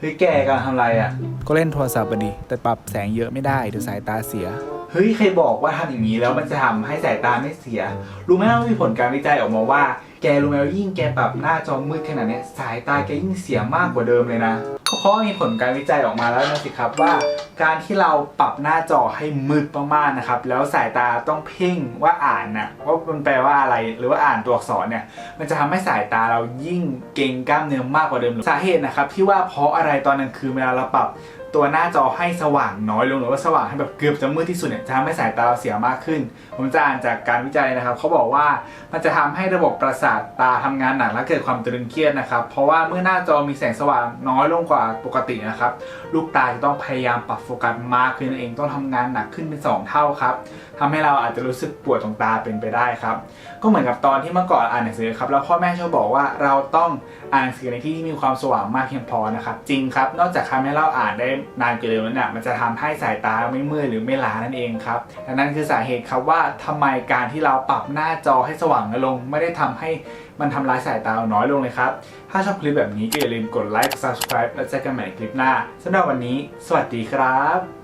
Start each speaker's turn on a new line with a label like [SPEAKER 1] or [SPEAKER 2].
[SPEAKER 1] เฮ้ยแกกำลังทำอะไรอะ
[SPEAKER 2] ก็เล่นโทรศัพท์อะดิแต่ปรับแสงเยอะไม่ได้เดี๋ยวสายตาเสีย
[SPEAKER 1] เฮ้ยใครบอกว่าทำอย่างนี้แล้วมันจะทำให้สายตาไม่เสีย รู้ไหมว่ามีผลการวิจัยออกมาว่า แกรู้ไหมว่ายิ่งแกปรับหน้าจอมืดขนาดเนี้ยสายตาแกยิ่งเสียมากกว่าเดิมเลยนะก็ เพราะว่ามีผลการวิจัยออกมาแล้วนะสิครับว่า การที่เราปรับหน้าจอให้มืดมากๆนะครับ แล้วสายตาต้องเพ่งว่าอ่านน่ะว่ามันแปลว่าอะไรหรือว่าอ่านตัวอักษรเนี่ย มันจะทำให้สายตาเรายิ่งเกร็งกล้ามเนื้อมากกว่าเดิมสาเหตุนะครับที่ว่าเพราะอะไรตอนกลางคืนเวลาเราปรับตัวหน้าจอให้สว่างน้อยลงหรือว่าสว่างให้แบบเกือบจะมืดที่สุดเนี่ยจะทำให้สายตาเราเสียมากขึ้น ผมจะอ่านจากการวิจัยนะครับเขาบอกว่ามันจะทำให้ระบบประสาทตาทำงานหนักและเกิดความตึงเครียดนะครับ เพราะว่าเมื่อหน้าจอมีแสงสว่างน้อยลงกว่าปกตินะครับ ลูกตาจะต้องพยายามปรับโฟกัสมากขึ้นเองต้องทำงานหนักขึ้นเป็นสองเท่าครับทำให้เราอาจจะรู้สึกปวดตรงตาเป็นไปได้ครับ ก็เหมือนกับตอนที่เมื่อก่อนอ่านหนังสือครับแล้วพ่อแม่ชอบบอกว่าเราต้องอ่านหนังสือในที่ที่มีความสว่างมากเพียงพอนะครับจริงครับ นอกจากทำให้เราอ่านได้นานกว่าเดิมแล้วเนี่ยมันจะทำให้สายตาไม่เมื่อยหรือไม่ล้านั่นเองครับและนั่นคือสาเหตุครับว่าทำไมการที่เราปรับหน้าจอให้สว่างลง ไม่ได้ทำให้มันทำลายสายตาเราน้อยลงเลยครับ ถ้าชอบคลิปแบบนี้ก็อย่าลืมกดไลค์กด subscribe แล้วเจอกันใหม่คลิปหน้าสำหรับวันนี้ สวัสดีครับ